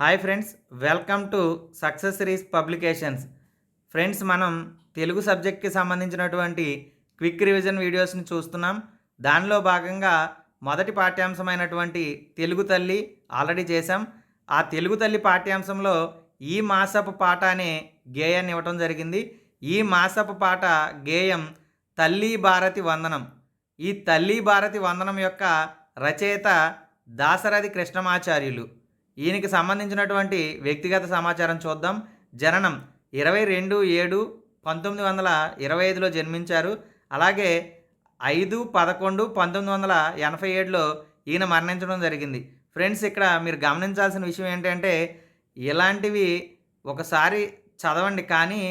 Hi friends welcome to success series publications. Friends మనం తెలుగు సబ్జెక్ట్కి సంబంధించినటువంటి క్విక్ రివిజన్ వీడియోస్ని చూస్తున్నాం. దానిలో భాగంగా మొదటి పాఠ్యాంశమైనటువంటి తెలుగు తల్లి ఆల్రెడీ చేశాం. ఆ తెలుగు తల్లి పాఠ్యాంశంలో ఈ మాసపు పాట అనే గేయాన్ని ఇవ్వటం జరిగింది. ఈ మాసపు పాట గేయం తల్లి భారతి వందనం. ఈ తల్లి భారతి వందనం యొక్క రచయిత దాసరథి కృష్ణమాచార్యులు. ఈయనకి సంబంధించినటువంటి వ్యక్తిగత సమాచారం చూద్దాం. జననం ఇరవై రెండు ఏడు పంతొమ్మిది వందల ఇరవై ఐదులో జన్మించారు. అలాగే ఐదు పదకొండు పంతొమ్మిది వందల ఎనభై ఏడులో ఈయన మరణించడం జరిగింది. ఫ్రెండ్స్ ఇక్కడ మీరు గమనించాల్సిన విషయం ఏంటంటే ఇలాంటివి ఒకసారి చదవండి. కానీ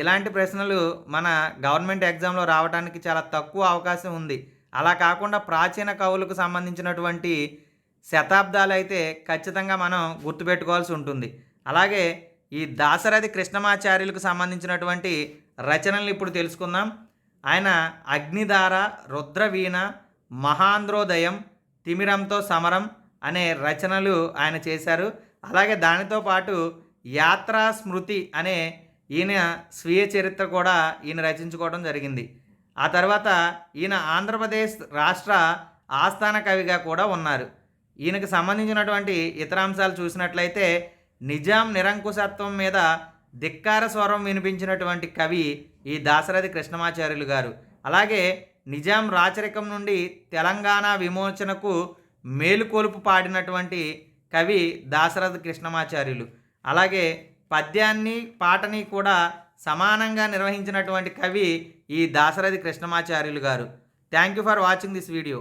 ఇలాంటి ప్రశ్నలు మన గవర్నమెంట్ ఎగ్జామ్లో రావడానికి చాలా తక్కువ అవకాశం ఉంది. అలా కాకుండా ప్రాచీన కవులకు సంబంధించినటువంటి శతాబ్దాలు అయితే ఖచ్చితంగా మనం గుర్తుపెట్టుకోవాల్సి ఉంటుంది. అలాగే ఈ దాశరథి కృష్ణమాచార్యులకు సంబంధించినటువంటి రచనలు ఇప్పుడు తెలుసుకుందాం. ఆయన అగ్నిధార రుద్రవీణ మహాంధ్రోదయం తిమిరంతో సమరం అనే రచనలు ఆయన చేశారు. అలాగే దానితో పాటు యాత్రా స్మృతి అనే ఈయన స్వీయ చరిత్ర కూడా ఈయన రచించుకోవడం జరిగింది. ఆ తర్వాత ఈయన ఆంధ్రప్రదేశ్ రాష్ట్ర ఆస్థాన కవిగా కూడా ఉన్నారు. ఈయనకు సంబంధించినటువంటి ఇతర అంశాలు చూసినట్లయితే నిజాం నిరంకుశత్వం మీద ధిక్కార స్వరం వినిపించినటువంటి కవి ఈ దాశరథి కృష్ణమాచార్యులు గారు. అలాగే నిజాం రాచరికం నుండి తెలంగాణ విమోచనకు మేలుకొలుపు పాడినటువంటి కవి దాసరథి కృష్ణమాచార్యులు. అలాగే పద్యాన్ని పాటని కూడా సమానంగా నిర్వహించినటువంటి కవి ఈ దాశరథి కృష్ణమాచార్యులు గారు. Thank you for watching this video